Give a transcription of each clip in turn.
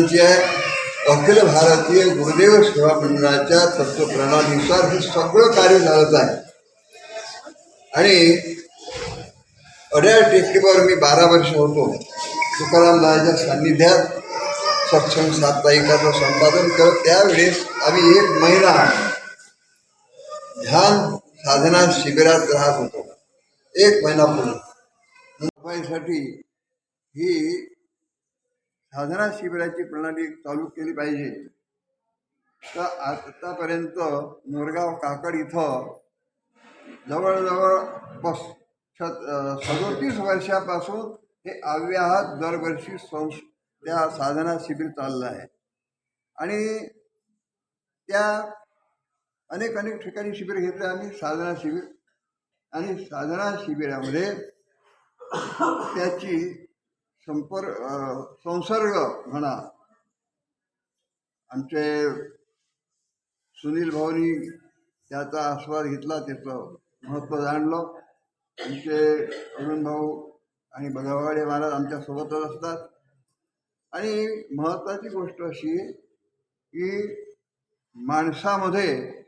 महाराजांची आहे. अखिल भारतीय गुरुदेव सेवा मंडळाच्या तत्वप्रणालीनुसार हे सगळं कार्य झालंच आहे. आणि अड्या टेकडीवर मी बारा वर्ष होतो तुकारामदाच्या सान्निध्यात सक्षम साप्ताहिकाचं संपादन करत त्यावेळेस आम्ही एक महिना ध्यान साधना शिबिरात राहत होतो एक महिना पूर्णसाठी ही साधना शिबिराची प्रणाली चालू केली पाहिजे. तर आतापर्यंत मोरगाव काकड इथं जवळजवळ पस सदोतीस वर्षापासून हे अव्याहत दरवर्षी संस त्या साधना शिबिर चाललं आहे. आणि त्या अनेक अनेक ठिकाणी शिबिर घेतले आम्ही. साधना शिबिर आणि साधना शिबिरामध्ये त्याची संपर्क संसर्ग म्हणा. आमचे सुनील भाऊनी त्याचा आस्वाद घेतला त्याचं महत्त्व जाणलं. आमचे अरुण भाऊ आणि बदावाडे महाराज आमच्यासोबतच असतात. आणि महत्त्वाची गोष्ट अशी की माणसामध्ये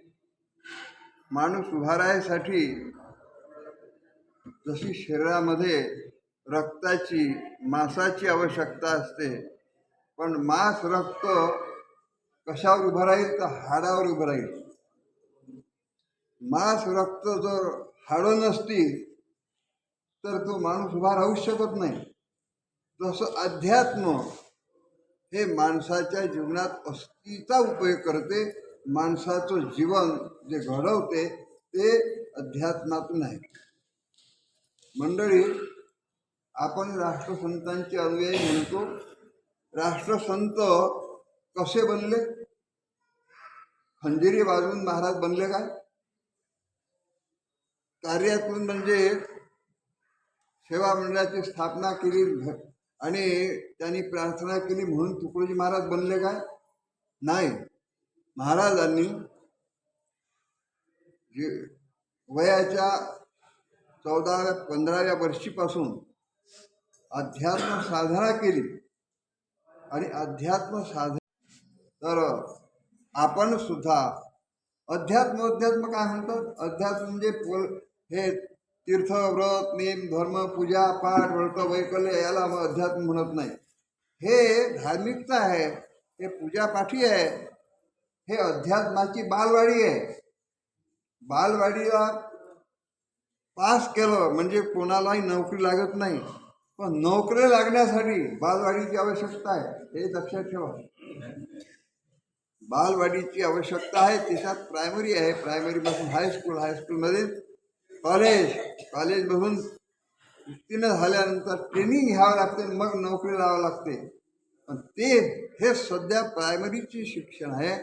माणूस उभारायसाठी जशी शरीरामध्ये रक्ताची मांसाची आवश्यकता असते. पण मांस रक्त कशावर उभं राहील? तर हाडावर उभं राहील. मांस रक्त जर हाडं नसतील तर तो माणूस उभा राहू शकत नाही. तसं अध्यात्म हे माणसाच्या जीवनात अस्थिचा उपयोग करते माणसाचं जीवन जे घडवते ते अध्यात्मातून आहे. मंडळी आपण राष्ट्रसंतांचे अनुयायी म्हणतो. राष्ट्रसंत कसे बनले? खंजिरी वाजवून महाराज बनले काय? कार्यातून म्हणजे सेवा मंडळाची स्थापना केली आणि त्यांनी प्रार्थना केली म्हणून तुकडोजी महाराज बनले काय? नाही. महाराजांनी जे वयाच्या चौदाव्या पंधराव्या वर्षीपासून अध्यात्म साधना केली. आणि अध्यात्म साधना तर आपण सुद्धा अध्यात्म अध्यात्म काय म्हणतात? अध्यात्म म्हणजे पोल हे तीर्थ व्रत नेम धर्म पूजा पाठ व्रत वैकल्य याला मग अध्यात्म म्हणत नाही. हे धार्मिकता आहे हे पूजापाठी आहे हे अध्यात्माची बालवाडी आहे. बालवाडीला पास केलं म्हणजे कोणालाही नोकरी लागत नाही. पण नोकरी लागण्यासाठी बालवाडीची आवश्यकता आहे हे लक्षात ठेवा. बालवाडीची आवश्यकता आहे त्याच्यात प्रायमरी आहे. प्रायमरीपासून हायस्कूल हायस्कूलमध्ये कॉलेज कॉलेजमधून उत्तीर्ण झाल्यानंतर ट्रेनिंग घ्यावं लागते मग नोकरी लावावं लागते. पण ते हे सध्या प्रायमरीचे शिक्षण आहे.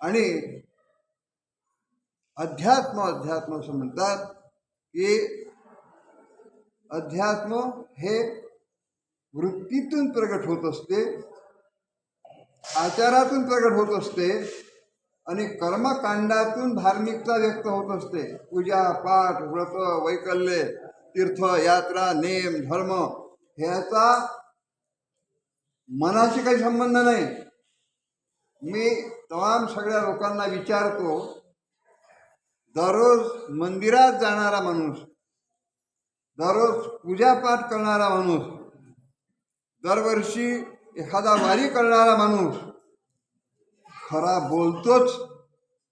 आणि अध्यात्म अध्यात्म असं म्हणतात की अध्यात्म हे वृत्तीतून प्रगट होत असते आचारातून प्रगट होत असते आणि कर्मकांडातून धार्मिकता व्यक्त होत असते. पूजा पाठ व्रत वैकल्य तीर्थ यात्रा नेम धर्म ह्याचा मनाशी काही संबंध नाही. मी तमाम सगळ्या लोकांना विचारतो दररोज मंदिरात जाणारा माणूस दररोज पूजापाठ करणारा माणूस दरवर्षी एखादा वारी करणारा माणूस खरा बोलतोच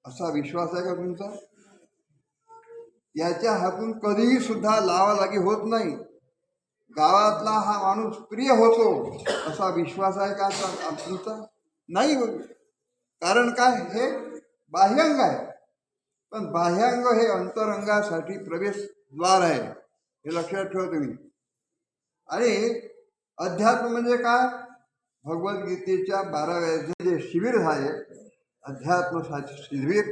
असा विश्वास आहे का तुमचा? याच्या हातून कधीही सुद्धा लावालागी होत नाही. गावातला हा माणूस प्रिय होतो असा विश्वास आहे का तुमचा? नाही हो. कारण काय? हे बाह्यंग आहे. पण बाह्यांग हे अंतरंगासाठी प्रवेशद्वार आहे. हे लक्षात ठेवा तुम्ही. आणि अध्यात्म म्हणजे काय? भगवद्गीतेच्या बाराव्याचे जे शिबिर आहे अध्यात्म सा- शिबिर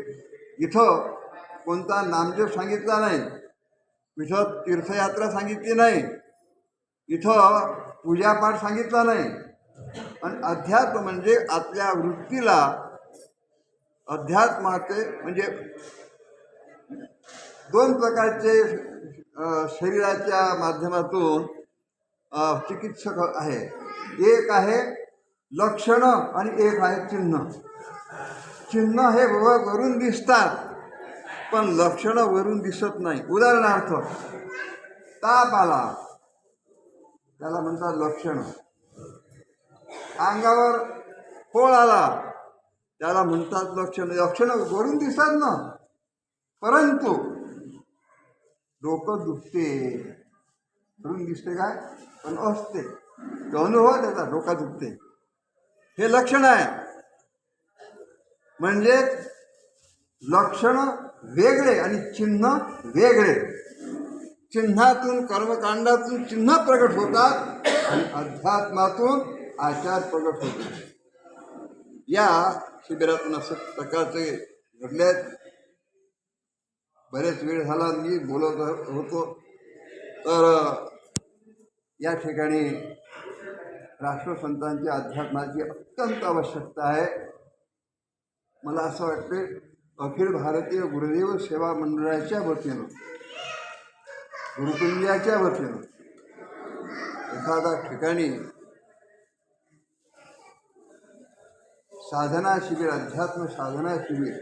इथं कोणता नामदेव सांगितला नाही. इथं तीर्थयात्रा सांगितली नाही. इथं पूजापाठ सांगितला नाही. आणि अध्यात्म म्हणजे आपल्या वृत्तीला अध्यात्माचे म्हणजे दोन प्रकारचे शरीराच्या माध्यमातून चिकित्सक आहे. एक आहे लक्षणं आणि एक आहे चिन्ह. चिन्ह हे व- वरून दिसतात पण लक्षणं वरून दिसत नाही. उदाहरणार्थ ताप आला. त्याला म्हणतात लक्षणं. अंगावर फोळ आला. त्याला म्हणतात लक्षणं. लक्षणं वरून दिसतात ना. परंतु डोकं दुखते. म्हणून दिसते काय? पण असते. अनुभव त्याचा डोका दुखते. हे लक्षण आहे. म्हणजे लक्षण वेगळे आणि चिन्ह वेगळे. चिन्हातून कर्मकांडातून चिन्ह प्रगट होतात आणि अध्यात्मातून आचार प्रगट होतात. या शिबिरातून असं प्रकारचे घडले आहेत बरेच वेळ झाला मी बोलत होतो. तर या ठिकाणी राष्ट्रसंतांची अध्यात्माची अत्यंत आवश्यकता आहे. मला असं वाटते अखिल भारतीय गुरुदेव सेवा मंडळाच्या वतीनं गुरुकुंजाच्या वतीनं एखाद्या ठिकाणी साधना शिबिर अध्यात्म साधना शिबिर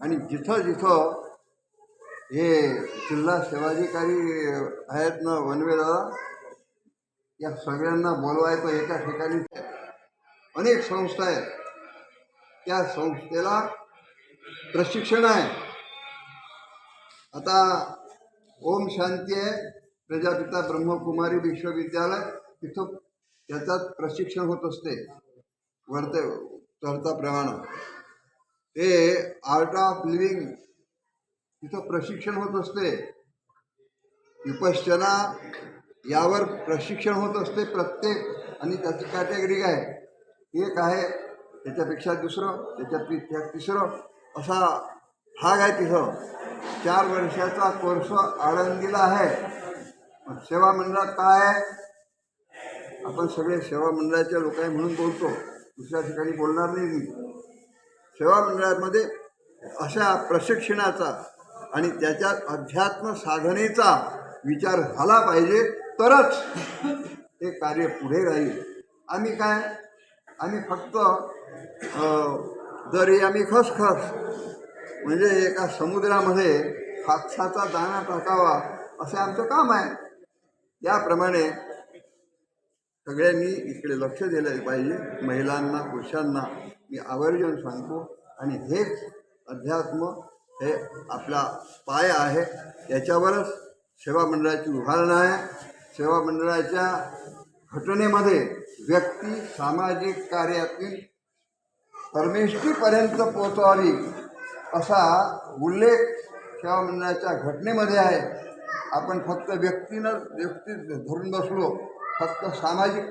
आणि जिथं जिथं हे जिल्हा सेवाधिकारी आहेत ना वनवे दादा या सगळ्यांना बोलवायचं एका ठिकाणी. अनेक संस्था आहेत. त्या संस्थेला प्रशिक्षण आहे. आता ओम शांती आहे. प्रजापिता ब्रह्मकुमारी विश्वविद्यालय तिथं त्याच्यात प्रशिक्षण होत असते. वरते चढता प्रमाण. ते आर्ट ऑफ लिव्हिंग तिथं प्रशिक्षण होत असते. विपश्चना यावर प्रशिक्षण होत असते प्रत्येक आणि त्याची कॅटेगरी काय? एक आहे त्याच्यापेक्षा दुसरं त्याच्यापेक्षा तिसरं असा भाग आहे तिथं. चार वर्षाचा कोर्स आळंदीला आहे. सेवा मंडळात काय आहे? आपण सगळे सेवा मंडळाच्या लोक आहे म्हणून बोलतो. दुसऱ्या ठिकाणी बोलणार नाही मी. सेवा मंडळामध्ये अशा प्रशिक्षणाचा आणि त्याच्यात अध्यात्म साधनेचा विचार झाला पाहिजे तरच ते कार्य पुढे राहील. आम्ही काय? आम्ही फक्त जरी दरी आम्ही खसखस. म्हणजे एका समुद्रामध्ये कापसाचा दाणा टाकावा असं आमचं काम आहे. याप्रमाणे सगळ्यांनी इकडे लक्ष दिलं पाहिजे महिलांना पुरुषांना. मी आवर्जून सांगतो. आणि हेच अध्यात्म हे आपला पाय आहे. याच्यावरच सेवा मंडळाची उभारणं आहे. सेवा मंडळाच्या घटनेमध्ये व्यक्ती सामाजिक कार्यातील परमेष्ठीपर्यंत पोहोचवावी असा उल्लेख सेवा मंडळाच्या घटनेमध्ये आहे. आपण फक्त व्यक्तीनं व्यक्ती धरून बसलो फक्त सामाजिक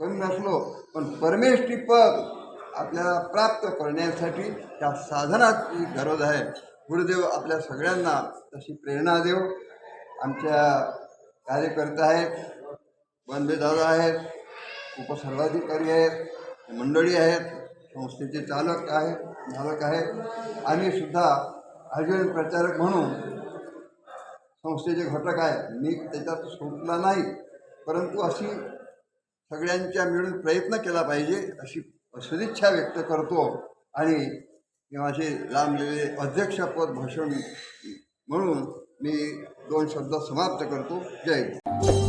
करून नसलो पण परमेष्ठी पद आपल्याला प्राप्त करण्यासाठी त्या साधनाची गरज आहे. गुरुदेव आपल्या सगळ्यांना तशी प्रेरणा देव. आमच्या कार्यकर्ते आहेत बंदे दादा आहेत उपसर्वाधिकारी आहेत मंडळी आहेत संस्थेचे चालक आहेत मालक आहेत. आम्ही सुद्धा अजून प्रचारक म्हणून संस्थेचे घटक आहे मी त्याच्यात सुटला नाही परंतु अशी सगळ्यांच्या मिळून प्रयत्न केला पाहिजे अशी सदिच्छा व्यक्त करतो आणि माझे लांबलेले अध्यक्षपद भाषण म्हणून मी दोन शब्द समाप्त करतो. जय